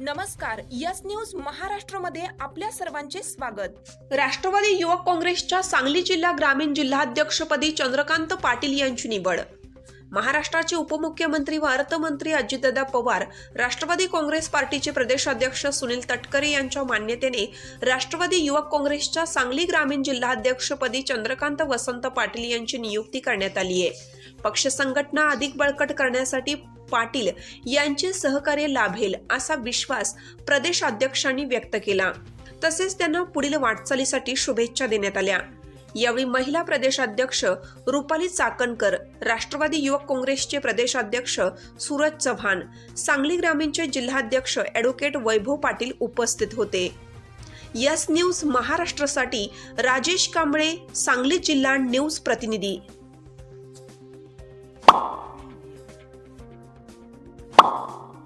नमस्कार yes news महाराष्ट्रमध्ये आपल्या सर्वांचे स्वागत. राष्ट्रवादी युवक काँग्रेसच्या सांगली जिल्हा ग्रामीण जिल्हाध्यक्षपदी चंद्रकांत पाटील यांची निवड. महाराष्ट्राचे उपमुख्यमंत्री व अर्थमंत्री अजितदादा पवार राष्ट्रवादी काँग्रेस पार्टीचे प्रदेशाध्यक्ष सुनील तटकरे यांच्या मान्यतेने राष्ट्रवादी युवक काँग्रेसच्या सांगली ग्रामीण जिल्हाध्यक्षपदी चंद्रकांत वसंत पाटील यांची नियुक्ती करण्यात आली आहे पक्ष संघटना अधिक बळकट करण्यासाठी पाटील यांचे सहकार्य लाभेल असा विश्वास प्रदेशाध्यक्षांनी व्यक्त केला. तसेच त्यांना पुढील वाटचालीसाठी शुभेच्छा देण्यात आल्या. यावेळी महिला प्रदेशाध्यक्ष रुपाली चाकणकर राष्ट्रवादी युवक काँग्रेसचे प्रदेशाध्यक्ष सूरज चव्हाण सांगली ग्रामीणचे जिल्हाध्यक्ष ॲडव्होकेट वैभव पाटील उपस्थित होते. यस न्यूज महाराष्ट्रासाठी राजेश कांबळे सांगली जिल्हा न्यूज प्रतिनिधी. Oh.